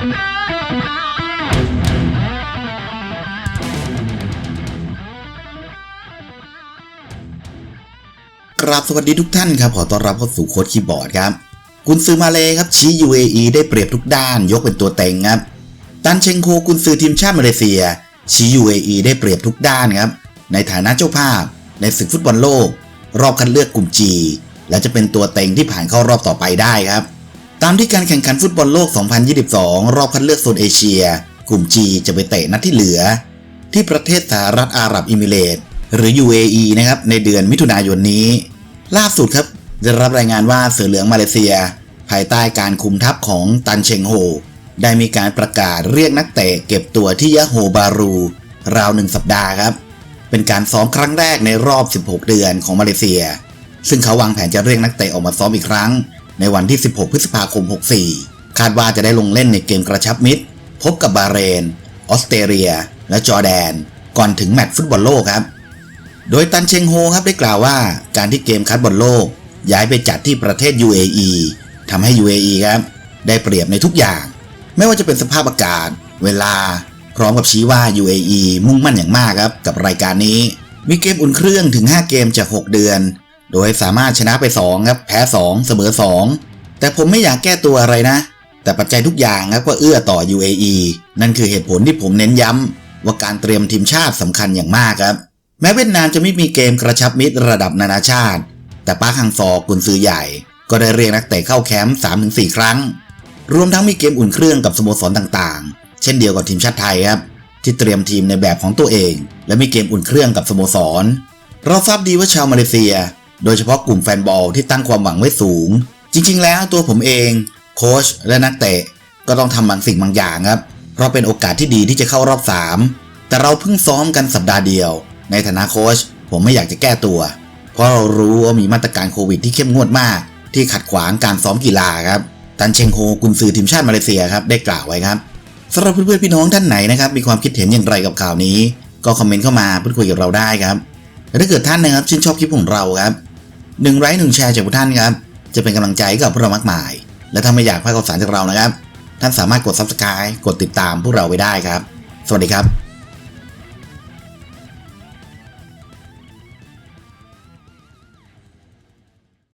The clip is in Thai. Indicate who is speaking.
Speaker 1: กราบสวัสดีทุกท่านครับขอต้อนรับเข้าสู่โค้ดคีย์บอร์ดครับกุนซือมาเลยครับชี้ UAE ได้เปรียบทุกด้านยกเป็นตัวเต็งครับตันเชงโคกุนซือทีมชาติมาเลเซีย ชี้ UAE ได้เปรียบทุกด้านครับในฐานะเจ้าภาพ ในศึกฟุตบอลโลก รอบคัดเลือกกลุ่ม G และจะเป็นตัวเต็งที่ผ่านเข้ารอบต่อไปได้ครับ ตามที่การแข่งขันฟุตบอลโลก 2022 รอบคัดเลือกโซนเอเชีย กลุ่ม G จะไปเตะนัดที่เหลือ ที่ประเทศสหรัฐอาหรับอิมิเรตหรือ UAE นะครับในเดือนมิถุนายนนี้ ล่าสุดครับได้รับรายงานว่าเสือเหลืองมาเลเซีย ภายใต้การคุมทัพของตันเชงโฮ ได้มีการประกาศเรียกนักเตะเก็บตัวที่ยะโฮบารู ราวหนึ่งสัปดาห์ครับ เป็นการซ้อมครั้งแรกในรอบ 16 เดือนของมาเลเซีย ซึ่งเขาวางแผนจะเรียกนักเตะออกมาซ้อมอีกครั้ง ในวันที่ 16 พฤษภาคม 64 คาดว่าจะได้ลงเล่นในเกมกระชับมิตร พบกับบาเรน ออสเตรเลีย และจอร์แดน ก่อนถึงแมตช์ฟุตบอลโลกครับ โดยตันเชงโฮครับได้กล่าวว่าการที่เกมคัดบอลโลก ย้ายไปจัดที่ประเทศ UAE ทำให้ UAE ครับได้เปรียบในทุกอย่าง ไม่ว่าจะเป็นสภาพอากาศ เวลา พร้อมกับชี้ว่า UAE มุ่งมั่นอย่างมากครับกับรายการนี้ มีเกมอุ่นเครื่องถึง 5 เกมจาก 6 เดือน โดยสามารถชนะไป 2 ครับ แพ้ 2 เสมอ 2 แต่ผมไม่อยากแก้ตัวอะไรนะ แต่ปัจจัยทุกอย่างครับก็เอื้อต่อ UAE นั่นคือเหตุผลที่ผมเน้นย้ำว่าการเตรียมทีมชาติสำคัญอย่างมากครับ แม้เวียดนามจะไม่มีเกมกระชับมิตรระดับนานาชาติ แต่ป้าคังซอกุนซือใหญ่ ก็ได้เรียกนักเตะเข้าแคมป์3-4 ครั้ง รวมทั้งมีเกมอุ่นเครื่องกับสโมสรต่างๆ เช่นเดียวกับทีมชาติไทยครับที่เตรียมทีมในแบบของตัวเอง และมีเกมอุ่นเครื่องกับสโมสร เราทราบดีว่าชาวมาเลเซีย โดยเฉพาะกลุ่มแฟนบอลที่ตั้งความหวังไว้สูง จริง ๆ แล้วตัวผมเองโค้ชและนักเตะก็ต้องทำบางสิ่งบางอย่างครับ เพราะเป็นโอกาสที่ดีที่จะเข้ารอบ 3 แต่เราเพิ่งซ้อมกันสัปดาห์เดียว ในฐานะโค้ชผมไม่อยากจะแก้ตัว เพราะเรารู้ว่ามีมาตรการโควิดที่เข้มงวดมาก ที่ขัดขวางการซ้อมกีฬาครับตันเชงโฮกุนซือทีมชาติมาเลเซียครับได้กล่าวไว้ครับสำหรับเพื่อนๆพี่น้องท่านไหนนะครับมีความคิดเห็นอย่างไรกับข่าวนี้ ก็คอมเมนต์เข้ามาพูดคุยกับเราได้ครับและถ้าเกิดท่านนะครับชื่นชอบคลิปของเราครับ หนึ่งไลค์หนึ่งแชร์จากทุกท่านครับ จะเป็นกำลังใจกับพวกเรามากมาย และถ้าไม่อยากพลาดข่าวสารจากเรานะครับ ท่านสามารถกด subscribe กดติดตามพวกเราไว้ได้ครับ สวัสดีครับ